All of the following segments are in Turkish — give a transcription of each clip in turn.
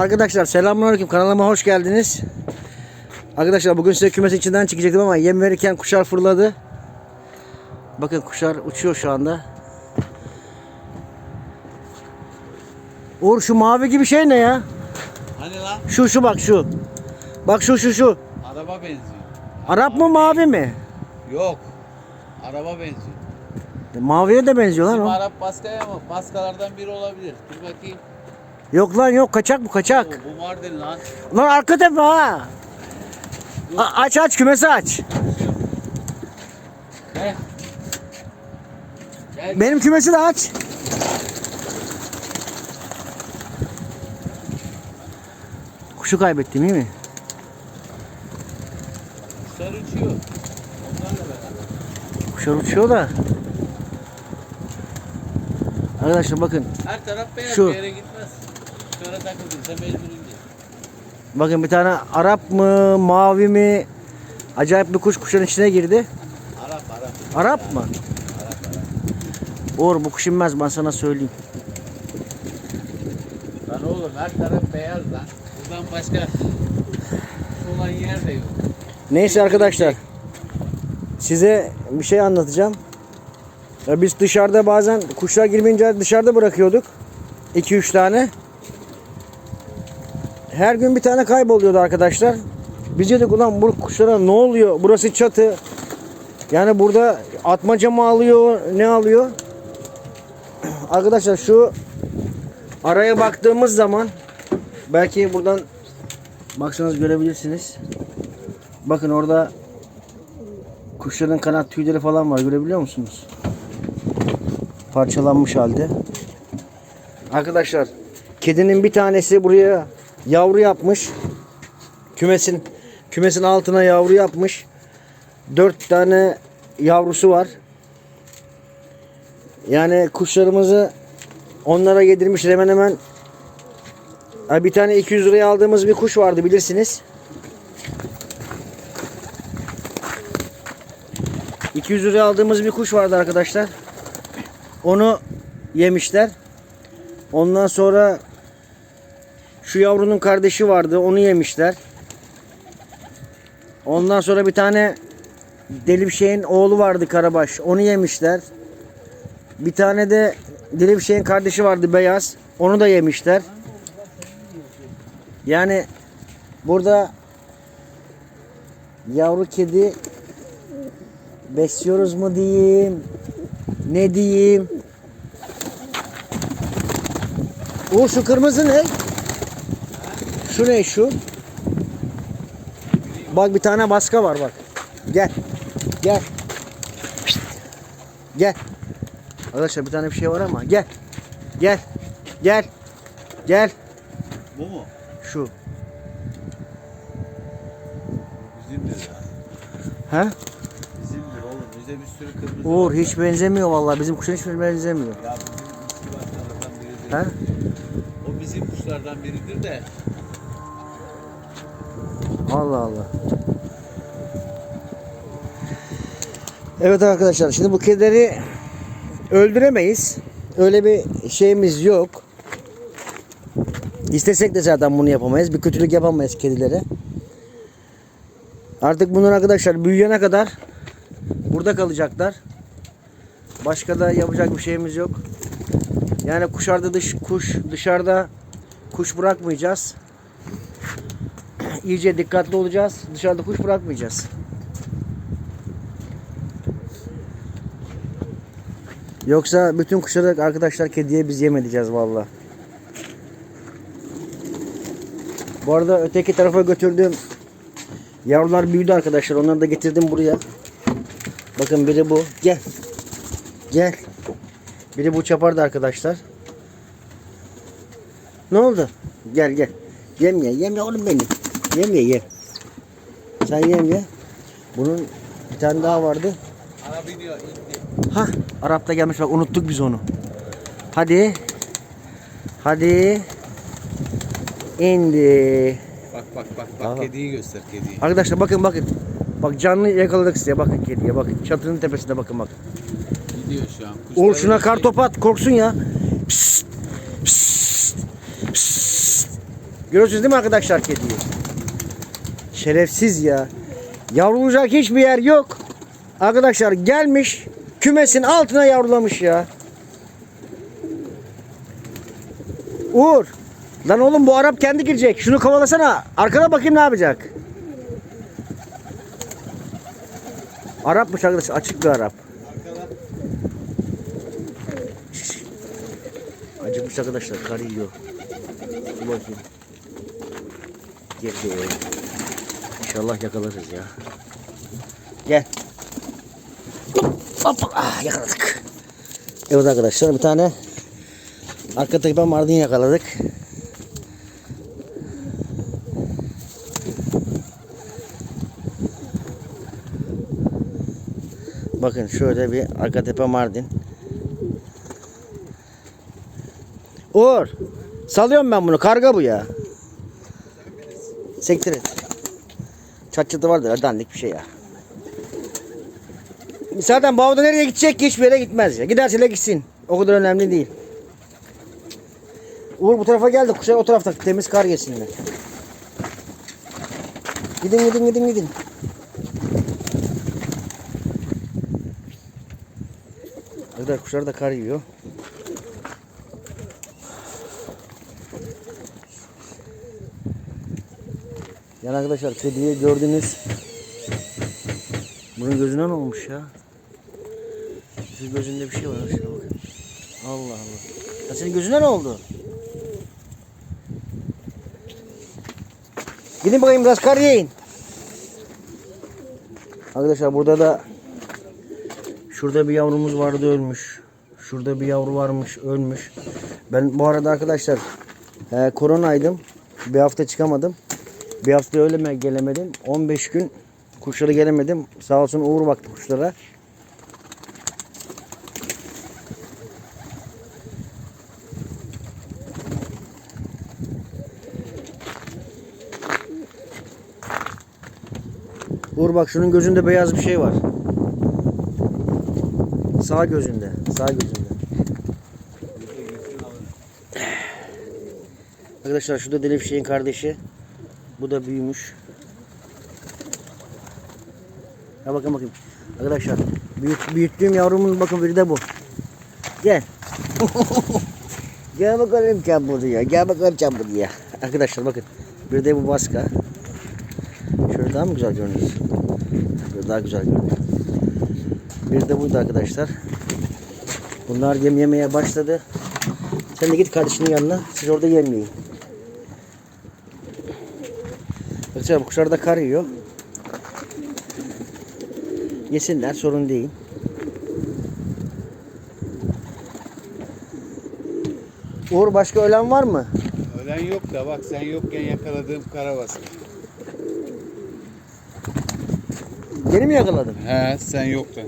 Arkadaşlar selamünaleyküm kanalıma hoş geldiniz. Arkadaşlar bugün size kümes içinden çıkacaktım ama yem verirken kuşlar fırladı. Bakın kuşlar uçuyor şu anda. Uğur şu mavi gibi şey ne ya? Hani lan? Şu şu bak şu. Bak şu şu şu. Araba benziyor. Arap mı mavi mi? Yok. Araba benziyor. Maviye de benziyor lan Bizim o. Arap baskaya mı? Baskalardan biri olabilir. Dur bakayım. Yok lan yok kaçak bu kaçak. Oo, bu Mardin lan. Lan arka tepe ha. A- aç aç kümesi aç. Gel. Benim kümesi de aç. Kuşu kaybettim iyi mi? Kuşlar uçuyor. Onlarla beraber. Kuşlar uçuyor da. Arkadaşlar bakın. Her taraf beyaz Şu. bir yere gitmez. Bakın bir tane Arap mı, mavi mi? Acayip bir kuş kuşların içine girdi. Arap Arap. Arap mı? Arap Arap. Uğur bu kuş inmez ben sana söyleyeyim. Lan oğlum her taraf beyaz lan. Buradan başka olan yer de yok. Neyse arkadaşlar. Size bir şey anlatacağım. Ya biz dışarıda bazen kuşlar girmeyince dışarıda bırakıyorduk. 2-3 tane. Her gün bir tane kayboluyordu arkadaşlar. Biz dedik ulan bu kuşlara ne oluyor? Burası çatı. Yani burada atmaca mı alıyor? Ne alıyor? Arkadaşlar şu araya baktığımız zaman belki buradan baksanız görebilirsiniz. Bakın orada kuşların kanat tüyleri falan var görebiliyor musunuz? Parçalanmış halde. Arkadaşlar kedinin bir tanesi buraya yavru yapmış. Kümesin kümesin altına yavru yapmış. Dört tane yavrusu var. Yani kuşlarımızı onlara yedirmişler hemen hemen. Bir tane 200 liraya aldığımız bir kuş vardı bilirsiniz. 200 liraya aldığımız bir kuş vardı arkadaşlar. Onu yemişler. Ondan sonra şu yavrunun kardeşi vardı. Onu yemişler. Ondan sonra bir tane deli bir şeyin oğlu vardı Karabaş. Onu yemişler. Bir tane de deli bir şeyin kardeşi vardı beyaz. Onu da yemişler. Yani burada yavru kedi besliyoruz mu diyeyim? Ne diyeyim? Uğur şu kırmızı ne? Şu ne şu? Bak bir tane baska var bak. Gel. Gel. Pişt. Gel. Arkadaşlar bir tane bir şey var ama gel. Gel. Gel. Gel. Bu mu? Şu. Bizimdir ya. Ha? Bizimdir oğlum. Bize bir sürü kırmızı Uğur hiç benzemiyor vallahi. Bizim kuşun hiç benzemiyor. Ya bizim eski başlardan biridir. Ha? O bizim kuşlardan biridir de. Allah Allah. Evet arkadaşlar şimdi bu kedileri öldüremeyiz. Öyle bir şeyimiz yok. İstesek de zaten bunu yapamayız. Bir kötülük yapamayız kedilere. Artık bunlar arkadaşlar büyüyene kadar burada kalacaklar. Başka da yapacak bir şeyimiz yok. Yani kuşarda dış kuş dışarıda kuş bırakmayacağız iyice dikkatli olacağız. Dışarıda kuş bırakmayacağız. Yoksa bütün kuşları arkadaşlar kediye biz yem edeceğiz valla. Bu arada öteki tarafa götürdüğüm yavrular büyüdü arkadaşlar. Onları da getirdim buraya. Bakın biri bu. Gel. Gel. Biri bu çapardı arkadaşlar. Ne oldu? Gel gel. Yem ye. Yem ye oğlum benim. Yem ye yem. Sen yem ye. Bunun bir tane daha vardı. Araba iniyor. indi. Ha, Arap da gelmiş bak unuttuk biz onu. Hadi. Hadi. İndi. Bak bak bak bak Aha. kediyi göster kediyi. Arkadaşlar bakın bakın. Bak canlı yakaladık size bakın kediye bakın. Çatının tepesinde bakın bak. Gidiyor şu an. Oğul Kuşları şuna kar şey- topu at korksun ya. Psst. Psst. Psst. Görüyorsunuz değil mi arkadaşlar kediyi? Şerefsiz ya. Yavrulacak hiçbir yer yok. Arkadaşlar gelmiş kümesin altına yavrulamış ya. Uğur. Lan oğlum bu Arap kendi girecek. Şunu kovalasana. Arkana bakayım ne yapacak. Arapmış arkadaş. Açık bir Arap. Acıkmış arkadaşlar. Kar yiyor. Bakayım. Gel gel. İnşallah yakalarız ya. Gel. Hop. Ah, yakaladık. Evet arkadaşlar bir tane arka tepe mardin yakaladık. Bakın şöyle bir arka tepe mardin. Uğur. Salıyorum ben bunu. Karga bu ya. Sektir et. Çat çatı vardır. Dandik bir şey ya. Zaten bu avda nereye gidecek ki hiçbir yere gitmez ya. Giderse de gitsin. O kadar önemli değil. Uğur bu tarafa geldi. Kuşlar o tarafta temiz kar yesinler. Gidin gidin gidin gidin. Arkadaşlar kuşlar da kar yiyor. Yani arkadaşlar kediye gördüğünüz bunun gözüne ne olmuş ya? Şu gözünde bir şey var. Şuna. Allah Allah. Ya senin gözüne ne oldu? Gidin bakayım biraz kar yiyin. Arkadaşlar burada da şurada bir yavrumuz vardı ölmüş. Şurada bir yavru varmış ölmüş. Ben bu arada arkadaşlar e, koronaydım. Bir hafta çıkamadım. Bir hafta öyle gelemedim. 15 gün kuşlara gelemedim. Sağ olsun Uğur baktı kuşlara. Uğur bak şunun gözünde beyaz bir şey var. Sağ gözünde. Sağ gözünde. Arkadaşlar şu da Delif şeyin kardeşi. Bu da büyümüş. Ya bakın bakayım. Arkadaşlar büyüt, büyüttüğüm yavrumun bakın biri de bu. Gel. Gel bakalım sen buraya. Gel bakalım sen buraya. Arkadaşlar bakın. Bir de bu baska. Şöyle daha mı güzel görünüyor? Şöyle daha güzel görünüyor. Bir de buydu arkadaşlar. Bunlar yem yemeye başladı. Sen de git kardeşinin yanına. Siz orada yemeyin. Arkadaşlar bu kuşlar da kar yiyor. Yesinler sorun değil. Uğur başka ölen var mı? Ölen yok da bak sen yokken yakaladığım karabaskı. Yeni mi yakaladın? He sen yoktun.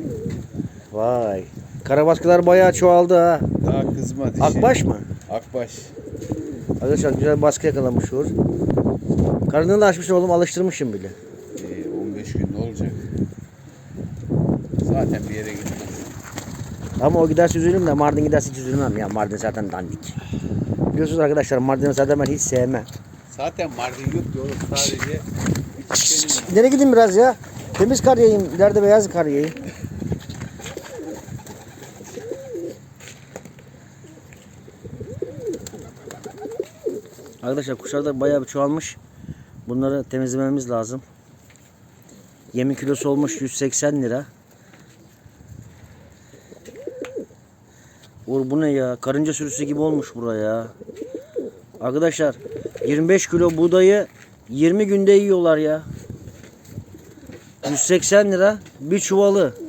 Vay. Karabaskılar bayağı çoğaldı ha. Daha kızma dişi. Akbaş mı? Akbaş. Arkadaşlar güzel baskı yakalamış Uğur. Karnını da açmışsın oğlum alıştırmışım bile. Ee, 15 gün ne olacak? Zaten bir yere gitmez. Ama o giderse üzülürüm de Mardin giderse hiç üzülmem ya. Mardin zaten dandik. Biliyorsunuz arkadaşlar Mardin'i zaten ben hiç sevmem. Zaten Mardin yok ki oğlum sadece İleri gidin biraz ya. Temiz kar yiyeyim. İleride beyaz kar yiyeyim. Arkadaşlar kuşlar da bayağı bir çoğalmış. Bunları temizlememiz lazım. Yemin kilosu olmuş 180 lira. Uğur bu ne ya? Karınca sürüsü gibi olmuş buraya. Arkadaşlar 25 kilo buğdayı 20 günde yiyorlar ya. 180 lira bir çuvalı.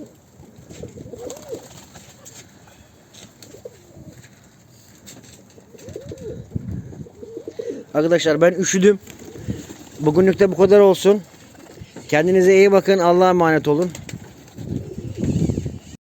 Arkadaşlar ben üşüdüm. Bugünlük de bu kadar olsun. Kendinize iyi bakın. Allah'a emanet olun.